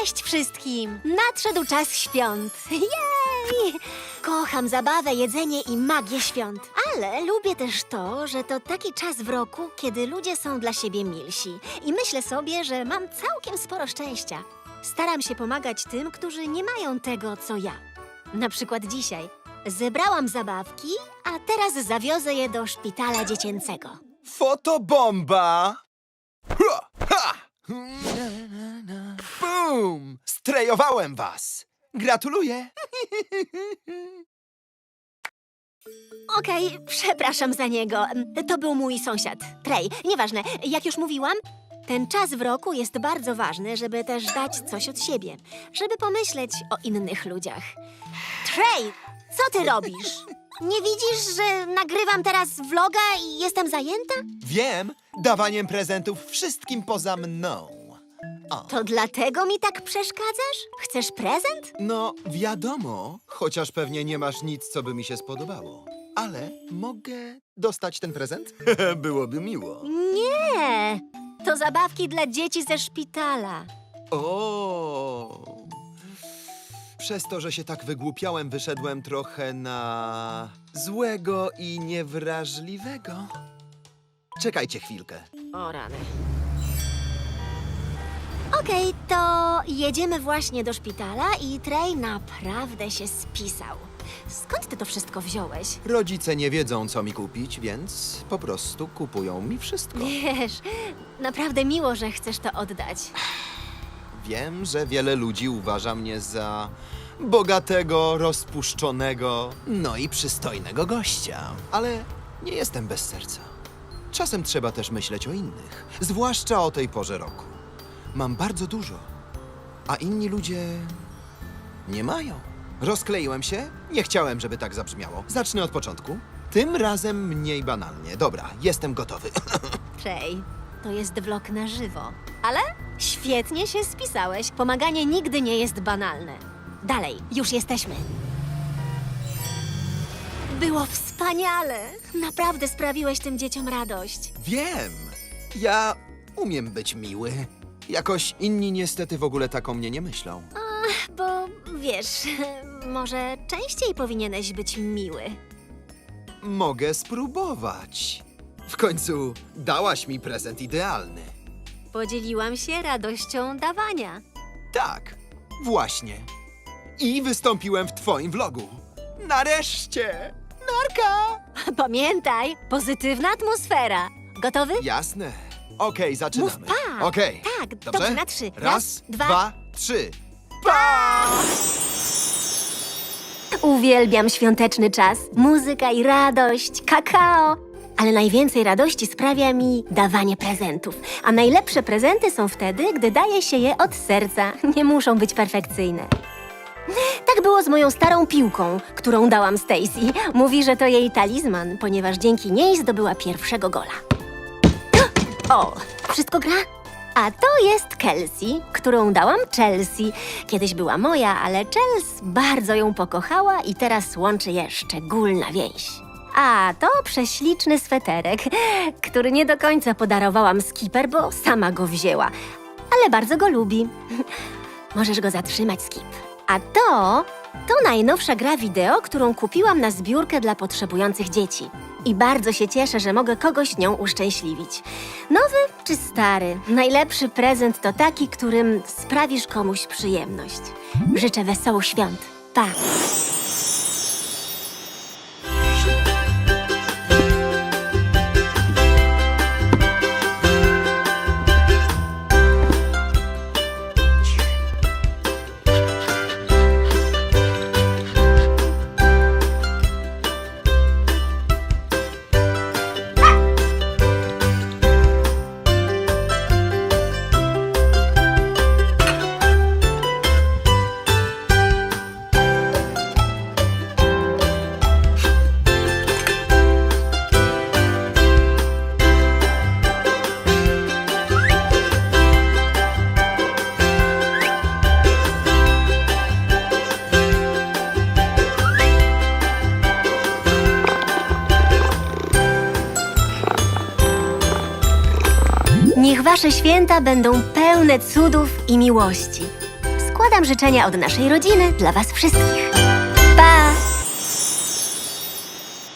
Cześć wszystkim! Nadszedł czas świąt. Jej! Kocham zabawę, jedzenie i magię świąt. Ale lubię też to, że to taki czas w roku, kiedy ludzie są dla siebie milsi. I myślę sobie, że mam całkiem sporo szczęścia. Staram się pomagać tym, którzy nie mają tego, co ja. Na przykład dzisiaj. Zebrałam zabawki, a teraz zawiozę je do szpitala dziecięcego. Fotobomba! Ha! ha! Bum! Strejowałem was! Gratuluję! Okej, przepraszam za niego. To był mój sąsiad, Trey. Nieważne, jak już mówiłam, ten czas w roku jest bardzo ważny, żeby też dać coś od siebie, żeby pomyśleć o innych ludziach. Trey, co ty robisz? Nie widzisz, że nagrywam teraz vloga i jestem zajęta? Wiem, dawaniem prezentów wszystkim poza mną. To dlatego mi tak przeszkadzasz? Chcesz prezent? No, wiadomo, chociaż pewnie nie masz nic, co by mi się spodobało. Ale mogę dostać ten prezent? Byłoby miło. Nie! To zabawki dla dzieci ze szpitala. O. Przez to, że się tak wygłupiałem, wyszedłem trochę na złego i niewrażliwego. Czekajcie chwilkę. O rany. Okej, to jedziemy właśnie do szpitala i Trey naprawdę się spisał. Skąd ty to wszystko wziąłeś? Rodzice nie wiedzą, co mi kupić, więc po prostu kupują mi wszystko. Wiesz, naprawdę miło, że chcesz to oddać. Wiem, że wiele ludzi uważa mnie za bogatego, rozpuszczonego, no i przystojnego gościa. Ale nie jestem bez serca. Czasem trzeba też myśleć o innych, zwłaszcza o tej porze roku. Mam bardzo dużo, a inni ludzie nie mają. Rozkleiłem się? Nie chciałem, żeby tak zabrzmiało. Zacznę od początku. Tym razem mniej banalnie. Dobra, jestem gotowy. Trey, to jest vlog na żywo. Ale świetnie się spisałeś. Pomaganie nigdy nie jest banalne. Dalej, już jesteśmy. Było wspaniale. Naprawdę sprawiłeś tym dzieciom radość. Wiem. Ja umiem być miły. Jakoś inni niestety w ogóle tak o mnie nie myślą. Bo wiesz, może częściej powinieneś być miły. Mogę spróbować. W końcu dałaś mi prezent idealny. Podzieliłam się radością dawania. Tak, właśnie. I wystąpiłem w twoim vlogu. Nareszcie! Narka! Pamiętaj, pozytywna atmosfera. Gotowy? Jasne. Okej, zaczynamy. Mów pa. Okej. Tak, Dobrze? na trzy. Raz, Raz, dwa. dwa, trzy. Uwielbiam świąteczny czas. Muzyka i radość, kakao. Ale najwięcej radości sprawia mi dawanie prezentów. A najlepsze prezenty są wtedy, gdy daje się je od serca. Nie muszą być perfekcyjne. Tak było z moją starą piłką, którą dałam Stacy. Mówi, że to jej talizman, ponieważ dzięki niej zdobyła pierwszego gola. O, wszystko gra? A to jest Kelsey, którą dałam Chelsea. Kiedyś była moja, ale Chelsea bardzo ją pokochała i teraz łączy je szczególna więź. A to prześliczny sweterek, który nie do końca podarowałam Skipper, bo sama go wzięła. Ale bardzo go lubi. Możesz go zatrzymać, Skip. A to... to najnowsza gra wideo, którą kupiłam na zbiórkę dla potrzebujących dzieci. I bardzo się cieszę, że mogę kogoś nią uszczęśliwić. Nowy czy stary? Najlepszy prezent to taki, którym sprawisz komuś przyjemność. Życzę wesołych świąt. Pa! Wasze święta będą pełne cudów i miłości. Składam życzenia od naszej rodziny dla Was wszystkich. Pa!